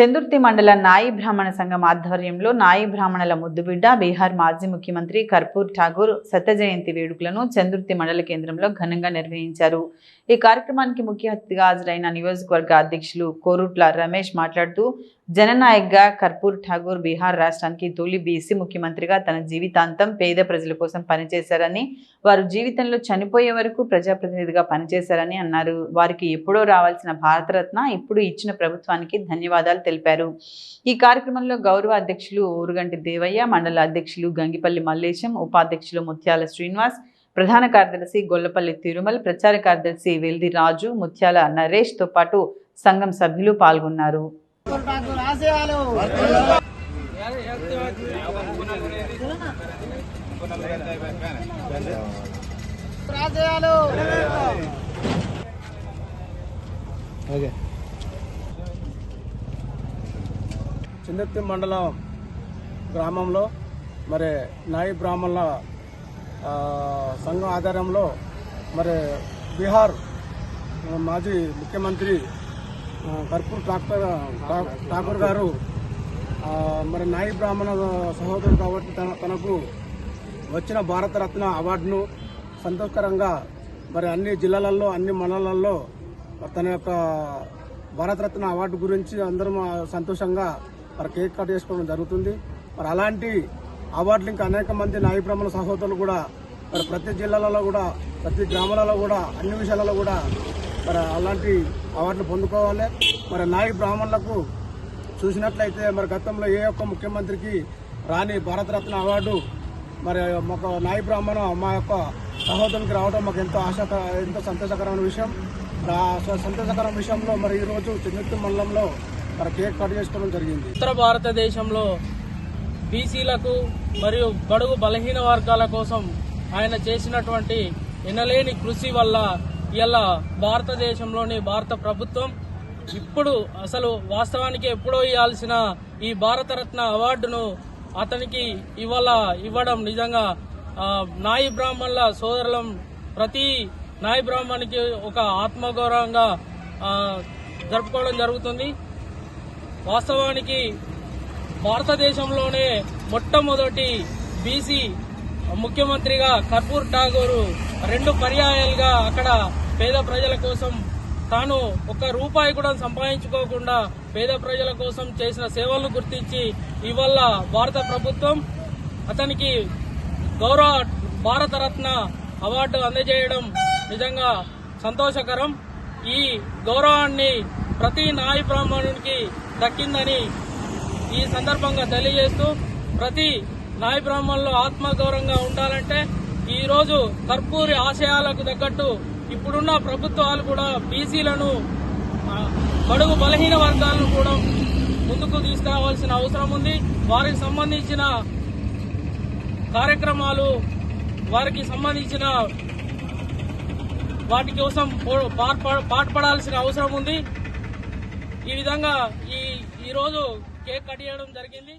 చందుర్తి మండల నాయి బ్రాహ్మణ సంఘం ఆధ్వర్యంలో నాయి బ్రాహ్మణుల ముద్దుబిడ్డ బీహార్ మాజీ ముఖ్యమంత్రి కర్పూర్ ఠాగూర్ శత జయంతి వేడుకలను చందుర్తి మండల కేంద్రంలో ఘనంగా నిర్వహించారు. ఈ కార్యక్రమానికి ముఖ్య అతిథిగా హాజరైన నియోజకవర్గ అధ్యక్షులు కోరుట్ల రమేష్ మాట్లాడుతూ జననాయక్గా కర్పూర్ ఠాగూర్ బీహార్ రాష్ట్రానికి తొలి బీసీ ముఖ్యమంత్రిగా తన జీవితాంతం పేద ప్రజల కోసం పనిచేశారని వారు జీవితంలో చనిపోయే వరకు ప్రజాప్రతినిధిగా పనిచేశారని అన్నారు. వారికి ఎప్పుడో రావాల్సిన భారతరత్న ఇప్పుడు ఇచ్చిన ప్రభుత్వానికి ధన్యవాదాలు తెలిపారు. ఈ కార్యక్రమంలో గౌరవ అధ్యక్షులు ఊరుగంటి దేవయ్య మండల అధ్యక్షులు గంగిపల్లి మల్లేశం ఉపాధ్యక్షులు ముత్యాల శ్రీనివాస్ ప్రధాన కార్యదర్శి గొల్లపల్లి తిరుమల్ ప్రచార కార్యదర్శి వెల్ది రాజు ముత్యాల నరేష్తో పాటు సంఘం సభ్యులు పాల్గొన్నారు. ఠాకూర్ చిందత్తి మండలం గ్రామంలో మరి నాయి బ్రాహ్మణుల సంఘం ఆధ్వర్యంలో మరి బీహార్ మాజీ ముఖ్యమంత్రి కర్పూర్ ఠాకూర్ ఠా- ఠాకూర్ గారు మరి నాయి బ్రాహ్మణ సహోదరుడు కాబట్టి తన తనకు వచ్చిన భారతరత్న అవార్డును సంతోషకరంగా మరి అన్ని జిల్లాలలో అన్ని మండలాల్లో తన యొక్క భారతరత్న అవార్డు గురించి అందరం సంతోషంగా మరి కేక్ కట్ చేసుకోవడం జరుగుతుంది. మరి అలాంటి అవార్డులు ఇంకా అనేక మంది నాయ బ్రహ్మణ సహోదరులు కూడా మరి ప్రతి జిల్లాలలో కూడా ప్రతి గ్రామాలలో కూడా అన్ని విషయాలలో కూడా మరి అలాంటి అవార్డులు పొందుకోవాలి. మరి నాయి బ్రాహ్మణులకు చూసినట్లయితే మరి గతంలో ఏ ఒక్క ముఖ్యమంత్రికి రాని భారతరత్న అవార్డు మరి మాకు నాయి బ్రాహ్మణ మా యొక్క సహోదరునికి రావడం మాకు ఎంతో ఆశ ఎంతో సంతోషకరమైన విషయం. సంతోషకరమైన విషయంలో మరి ఈరోజు చిన్నెత్తు మండలంలో మరి కేక్ కట్ చేసుకోవడం జరిగింది. ఉత్తర భారతదేశంలో బీసీలకు మరియు బడుగు బలహీన వర్గాల కోసం ఆయన చేసినటువంటి ఎనలేని కృషి వల్ల ఇలా భారతదేశంలోని భారత ప్రభుత్వం ఇప్పుడు అసలు వాస్తవానికి ఎప్పుడో ఇవ్వాల్సిన ఈ భారతరత్న అవార్డును అతనికి ఇవాళ ఇవ్వడం నిజంగా నాయి బ్రాహ్మణుల సోదరులం ప్రతి నాయి బ్రాహ్మణికి ఒక ఆత్మగౌరవంగా జరుపుకోవడం జరుగుతుంది. వాస్తవానికి భారతదేశంలోనే మొట్టమొదటి బీసీ ముఖ్యమంత్రిగా కర్పూర్ ఠాగూర్ రెండు పర్యాయాలుగా అక్కడ పేద ప్రజల కోసం తాను ఒక రూపాయి కూడా సంపాదించుకోకుండా పేద ప్రజల కోసం చేసిన సేవలను గుర్తించి ఇవల్ల భారత ప్రభుత్వం అతనికి గౌరవ భారతరత్న అవార్డు అందజేయడం నిజంగా సంతోషకరం. ఈ గౌరవాన్ని ప్రతి నాయ బ్రాహ్మణునికి దక్కిందని ఈ సందర్భంగా తెలియజేస్తూ ప్రతి నాయ బ్రాహ్మణులు ఆత్మగౌరవంగా ఉండాలంటే ఈరోజు కర్పూరి ఆశయాలకు తగ్గట్టు ఇప్పుడున్న ప్రభుత్వాలు కూడా బీసీలను బడుగు బలహీన వర్గాలను కూడా ముందుకు తీసుకురావాల్సిన అవసరం ఉంది. వారికి సంబంధించిన కార్యక్రమాలు వారికి సంబంధించిన వాటి కోసం పాటుపడాల్సిన అవసరం ఉంది. ఈ విధంగా ఈ ఈరోజు కేక్ కట్ చేయడం జరిగింది.